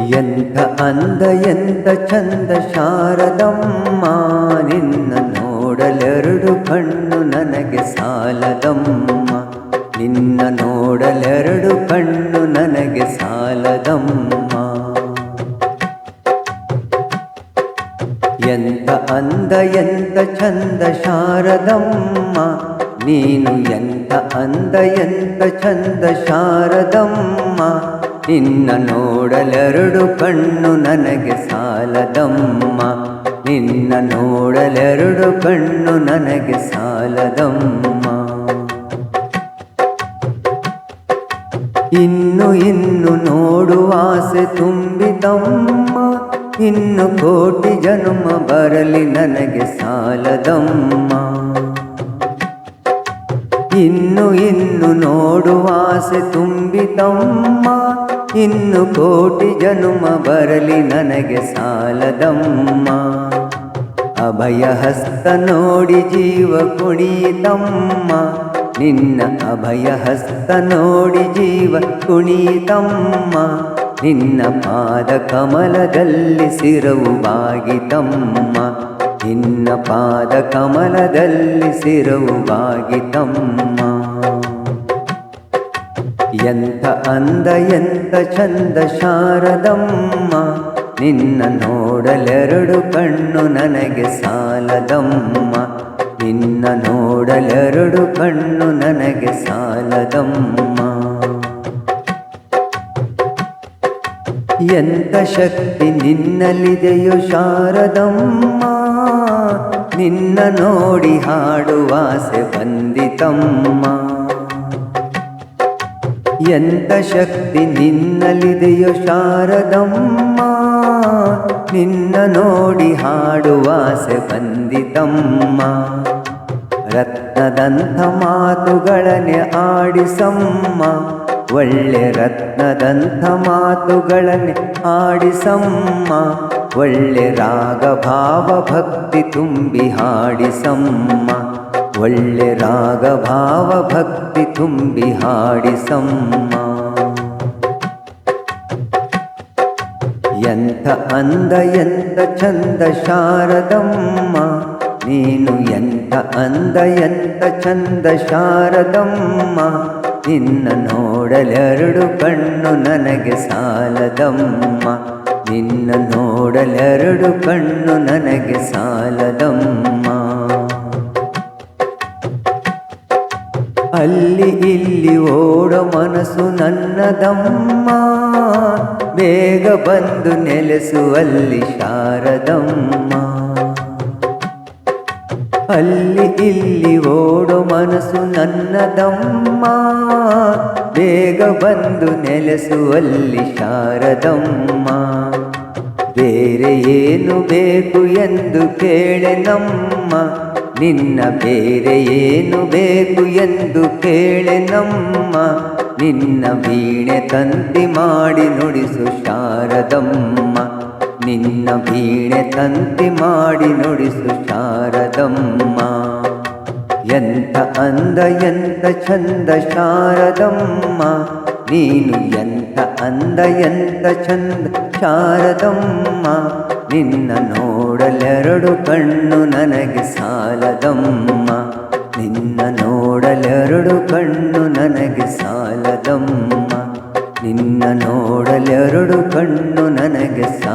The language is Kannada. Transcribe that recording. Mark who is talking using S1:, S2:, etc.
S1: ಎಂಥ ಅಂದ ಎಂಥ ಚಂದ ಶಾರದಮ್ಮ, ನಿನ್ನ ನೋಡಲೆರಡು ಕಣ್ಣು ನನಗೆ ಸಾಲದಮ್ಮ. ನಿನ್ನ ನೋಡಲೆರಡು ಕಣ್ಣು ನನಗೆ ಸಾಲದಮ್ಮ. ಎಂತ ಅಂದ ಎಂತ ಚಂದ ಶಾರದಮ್ಮ, ನೀನು ಎಂತ ಅಂದ ಎಂತ ಚಂದ ಶಾರದಮ್ಮ. ನಿನ್ನ ನೋಡಲೆರಡು ಕಣ್ಣು ನನಗೆ ಸಾಲದಮ್ಮ. ನಿನ್ನ ನೋಡಲೆರಡು ಕಣ್ಣು ನನಗೆ ಸಾಲದಮ್ಮ. ಇನ್ನು ಇನ್ನು ನೋಡುವ ಆಸೆ ತುಂಬಿತಮ್ಮ ಇನ್ನು ಕೋಟಿ ಜನ್ಮ ಬರಲಿ ನನಗೆ ಸಾಲದಮ್ಮ. ಇನ್ನು ಇನ್ನು ನೋಡುವ ಆಸೆ ತುಂಬಿತಮ್ಮ ಇನ್ನು ಕೋಟಿ ಜನುಮ ಬರಲಿ ನನಗೆ ಸಾಲದಮ್ಮ. ಅಭಯ ಹಸ್ತ ನೋಡಿ ಜೀವ ಕುಣಿತಮ್ಮ. ನಿನ್ನ ಅಭಯ ಹಸ್ತ ನೋಡಿ ಜೀವ ಕುಣಿತಮ್ಮ. ನಿನ್ನ ಪಾದ ಕಮಲದಲ್ಲಿ ಸಿರವು ಬಾಗಿತಮ್ಮ. ನಿನ್ನ ಪಾದ ಕಮಲದಲ್ಲಿ ಸಿರವು ಬಾಗಿತಮ್ಮ. ಎಂಥ ಅಂದ, ಎಂತ ಚಂದ ಶಾರದಮ್ಮ. ನಿನ್ನ ನೋಡಲೆರಡು ಕಣ್ಣು ನನಗೆ ಸಾಲದಮ್ಮ. ನಿನ್ನ ನೋಡಲೆರಡು ಕಣ್ಣು ನನಗೆ ಸಾಲದಮ್ಮ. ಎಂಥ ಶಕ್ತಿ ನಿನ್ನಲ್ಲಿದೆಯೋ ಶಾರದಮ್ಮ. ನಿನ್ನ ನೋಡಿ ಹಾಡುವಾಸೆ ಬಂದಿತಮ್ಮ. ಎಂಥ ಶಕ್ತಿ ನಿನ್ನಲ್ಲಿದೆಯೋ ಶಾರದಮ್ಮ? ನಿನ್ನ ನೋಡಿ ಹಾಡುವಾಸೆ ಬಂದಿತಮ್ಮ. ರತ್ನದಂಥ ಮಾತುಗಳನೆ ಆಡಿಸಮ್ಮ. ಒಳ್ಳೆ ರತ್ನದಂಥ ಮಾತುಗಳನ್ನೇ ಆಡಿಸಮ್ಮ. ಒಳ್ಳೆ ರಾಗ ಭಾವ ಭಕ್ತಿ ತುಂಬಿ ಹಾಡಿಸಮ್ಮ. ಒಳ್ಳೆ ರಾಗ ಭಾವ ಭಕ್ತಿ ತುಂಬಿ ಹಾಡಿಸಮ್ಮ ಎಂಥ ಅಂದ, ಎಂಥ ಚಂದ ಶಾರದಮ್ಮ. ನೀನು ಎಂಥ ಅಂದ, ಎಂಥ ಚಂದ ಶಾರದಮ್ಮ. ನಿನ್ನ ನೋಡಲೆರಡು ಕಣ್ಣು ನನಗೆ ಸಾಲದಮ್ಮ. ನಿನ್ನ ನೋಡಲೆರಡು ಕಣ್ಣು ನನಗೆ ಸಾಲದಮ್ಮ. ಅಲ್ಲಿ ಇಲ್ಲಿ ಓಡೋ ಮನಸ್ಸು ನನ್ನದಮ್ಮ. ಬೇಗ ಬಂದು ನೆಲೆಸುವಲ್ಲಿ ಶಾರದಮ್ಮ. ಅಲ್ಲಿ ಇಲ್ಲಿ ಓಡೋ ಮನಸ್ಸು ನನ್ನದಮ್ಮ. ಬೇಗ ಬಂದು ನೆಲೆಸುವಲ್ಲಿ ಶಾರದಮ್ಮ. ಬೇರೆ ಏನು ಬೇಕು ಎಂದು ಕೇಳೆನಮ್ಮ ನಿನ್ನ ಬೇರೆ ಏನು ಬೇಕು ಎಂದು ಕೇಳೆ ನಮ್ಮ. ನಿನ್ನ ವೀಣೆ ತಂತಿ ಮಾಡಿ ನುಡಿಸು ಶಾರದಮ್ಮ. ನಿನ್ನ ವೀಣೆ ತಂತಿ ಮಾಡಿ ನುಡಿಸು ಶಾರದಮ್ಮ. ಎಂತ ಅಂದ, ಎಂತ ಚಂದ ಶಾರದಮ್ಮ. ನೀನು ಎಂತ ಅಂದ, ಎಂತ ಚಂದ ಶಾರದಮ್ಮ. ನಿನ್ನ ನೋಡಲೆರಡು ಕಣ್ಣು ನನಗೆ ಸಾಲದಮ್ಮ. ನಿನ್ನ ನೋಡಲೆರಡು ಕಣ್ಣು ನನಗೆ ಸಾಲದಮ್ಮ. ನಿನ್ನ ನೋಡಲೆರಡು ಕಣ್ಣು ನನಗೆ